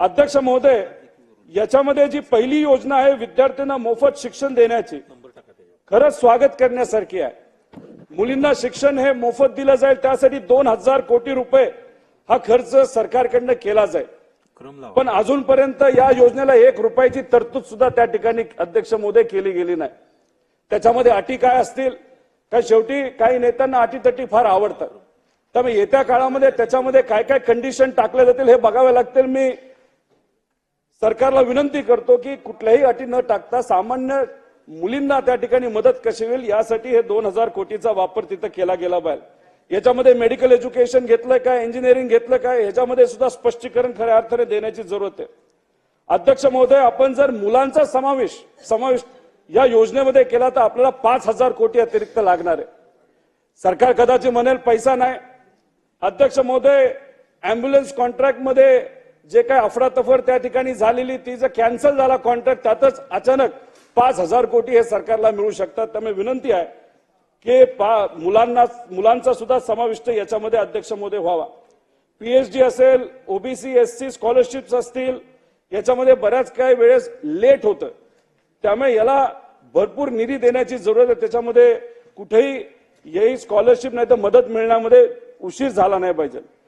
अध्यक्ष महोदय याच्यामध्ये जी पहिली योजना आहे विद्यार्थ्यांना मोफत शिक्षण देण्याची खरंच स्वागत करण्यासारखी आहे. मुलींना शिक्षण हे मोफत दिलं जाईल त्यासाठी दोन हजार कोटी रुपये हा खर्च सरकारकडनं केला जाईल. पण अजूनपर्यंत या योजनेला एक रुपयाची तरतूद सुद्धा त्या ठिकाणी अध्यक्ष मोदी केली गेली नाही. त्याच्यामध्ये अटी काय असतील काय शेवटी काही नेत्यांना अटीतटी फार आवडतात त्यामुळे येत्या काळामध्ये त्याच्यामध्ये काय काय कंडिशन टाकल्या जातील हे बघावे लागतील. मी सरकारला विनंती करतो की कुठल्याही अटी न टाकता सामान्य मुलींना त्या ठिकाणी मदत कशी होईल यासाठी हे दोन हजार कोटीचा वापर तिथं केला गेला पाहिजे. याच्यामध्ये मेडिकल एज्युकेशन घेतलं काय इंजिनिअरिंग घेतलं काय ह्याच्यामध्ये सुद्धा स्पष्टीकरण खऱ्या अर्थाने देण्याची जरूरत आहे. अध्यक्ष महोदय आपण जर मुलांचा समावेश समावेश या योजनेमध्ये केला तर आपल्याला पाच हजार कोटी अतिरिक्त लागणार आहे. सरकार कदाचित म्हणेल पैसा नाही. अध्यक्ष महोदय अँब्युलन्स कॉन्ट्रॅक्टमध्ये जे काय अफरातफर त्या ठिकाणी झालेली ती जर कॅन्सल झाला कॉन्ट्रॅक्ट त्यातच अचानक पाच हजार कोटी हे सरकारला मिळू शकतात. त्यामुळे विनंती आहे की पा- मुलांना मुलांचा सुद्धा समाविष्ट याच्यामध्ये अध्यक्ष महोदय व्हावा. पीएचडी असेल ओबीसी एस सी स्कॉलरशिप्स असतील याच्यामध्ये बऱ्याच काही वेळेस लेट होतं. त्यामुळे याला भरपूर निधी देण्याची जरूरत आहे. त्याच्यामध्ये कुठेही येही स्कॉलरशिप नाही तर मदत मिळण्यामध्ये उशीर झाला नाही पाहिजे.